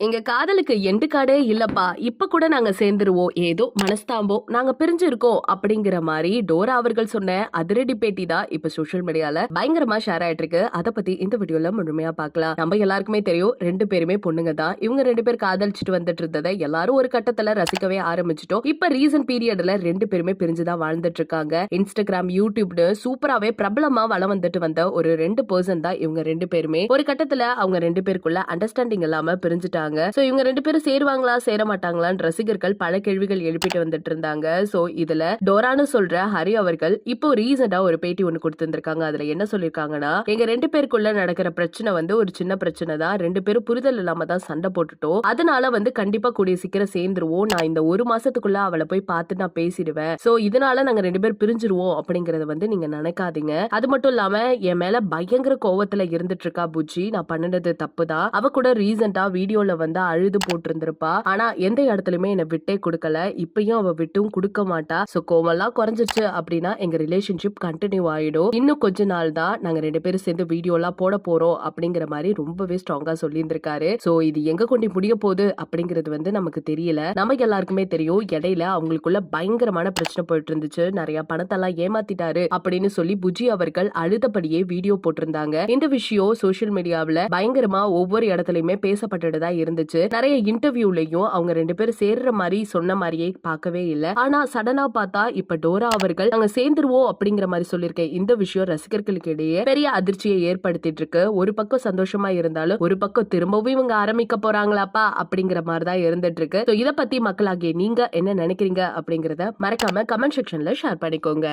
எங்க காதலுக்கு எண்டு காடே இல்லப்பா. இப்ப கூட நாங்க சேர்ந்துருவோம். ஏதோ மனஸ்தாம்போ நாங்க பிரிஞ்சிருக்கோம் அப்படிங்கிற மாதிரி டோரா அவர்கள் சொன்ன அதிரடி பேட்டி தான் இப்ப சோஷியல் மீடியால பயங்கரமா ஷேர் ஆயிட்டு இருக்கு அதை பத்தி இந்த வீடியோல முழுமையா பார்க்கலாம். நம்ம எல்லாருக்குமே தெரியும். ரெண்டு பேருமே பொண்ணுங்க தான். இவங்க ரெண்டு பேர் காதலிச்சுட்டு வந்துட்டு இருந்ததை எல்லாரும் ஒரு கட்டத்துல ரசிக்கவே ஆரம்பிச்சிட்டோம். இப்ப ரீசன்ட் பீரியட்ல ரெண்டு பேருமே பிரிஞ்சுதான் வாழ்ந்துட்டு இருக்காங்க. இன்ஸ்டாகிராம் யூடியூப்னு சூப்பராவே பிரபலமா வளம் வந்துட்டு வந்த ஒரு ரெண்டு பர்சன் தான் இவங்க ரெண்டு பேருமே. ஒரு கட்டத்துல அவங்க ரெண்டு பேருக்குள்ள அண்டர்ஸ்டாண்டிங் இல்லாம பிரிஞ்சுட்டாங்க. சோ இவங்க ரெண்டு பேரும் சேருவாங்களா சேர மாட்டாங்களான்னு ரசிகர்கள் பல கேள்விகள் எழுப்பிட்டு வந்துட்டு இருந்தாங்க சோ இதுல டோரானு சொல்ற ஹரி அவர்கள் இப்போ ரீசெண்டா ஒரு பேட்டி ஒன்று கொடுத்திருந்திருக்காங்க. அதுல என்ன சொல்லிருக்காங்கன்னா எங்க ரெண்டு பேருக்குள்ள நடக்கிற பிரச்சனை வந்து ஒரு சின்ன பிரச்சனை தான். ரெண்டு பேரும் புரிதல் இல்லாம தான் சண்டை போட்டுட்டோம். அதனால வந்து கண்டிப்பா கூடிய சீக்கிரம் சேர்ந்துருவோம். நான் இந்த ஒரு மாசத்துக்குள்ள அவளை போய் பார்த்து நான் பேசிடுவேன். சோ இதனால நாங்க ரெண்டு பேரும் பிரிஞ்சிருவோம் அப்படிங்கறத வந்து நீங்க நினைக்காதீங்க. அது மட்டும் இல்லாம என் மேல பயங்கர கோவத்துல இருந்துட்டு இருக்கா புஜ்ஜி நான் பண்ணினது தப்பு தான். அவ கூட ரீசெண்டா வீடியோல வந்து அழுது போட்டிருந்திருப்பா. ஆனா எந்த இடத்துலயுமே என்னை விட்டே கொடுக்கல. இப்பயும் அவ விட்டும் கொடுக்க மாட்டா. சோ கோவம்லாம் குறைஞ்சிருச்சு அப்படின்னா எங்க ரிலேஷன்ஷிப் கண்டினியூ ஆயிடும். இன்னும் கொஞ்ச நாள் தான் நாங்க ரெண்டு பேரும் சேர்ந்து வீடியோ எல்லாம் போட போறோம் அப்படிங்கிற மாதிரி ரொம்பவே ஸ்ட்ராங்கா சொல்லியிருந்திருக்காரு. சோ இது எங்க கொண்டு முடிய போகுது அப்படிங்கிறது வந்து நமக்கு தெரியல. நமக்கு எல்லாருக்குமே தெரியும். இடையில அவங்களுக்குள்ள பயங்கரமான பிரச்சனை போயிட்டு இருந்துச்சு. நிறைய பணத்தெல்லாம் ஏமாத்திட்டாரு அப்படின்னு சொல்லி புஜி அவர்கள் அழுதபடியே வீடியோ போட்டிருந்தாங்க. இந்த விஷயம் சோஷியல் மீடியாவில் பயங்கரமா ஒவ்வொரு இடத்துலயுமே பேசப்பட்டுட்டு தான் இருந்துச்சு. நிறைய இன்டர்வியூலயும் அவங்க ரெண்டு பேரும் சேர்ற மாதிரி சொன்ன மாதிரியே பார்க்கவே இல்லை. ஆனா சடனா பார்த்தா இப்ப டோரா அவர்கள் நாங்க சேர்ந்துருவோம் அப்படிங்கிற மாதிரி சொல்லியிருக்கேன். இந்த விஷயம் ரசிகர்களுக்கு இடையே பெரிய அதிர்ச்சியை ஏற்படுத்திட்டு இருக்கு. ஒரு பக்கம் சந்தோஷமா இருந்தாலும் ஒரு பக்கம் திரும்பவும் இவங்க ஆரம்பிக்க போறாங்களாப்பா? அப்படிங்கிற மாதிரி தான் இருந்துட்டு இருக்கு. இதை பத்தி மக்களாகிய நீங்க என்ன நினைக்கிறீங்க அப்படிங்கறத மறக்காம கமெண்ட் செக்ஷன்ல ஷேர் பண்ணிக்கோங்க.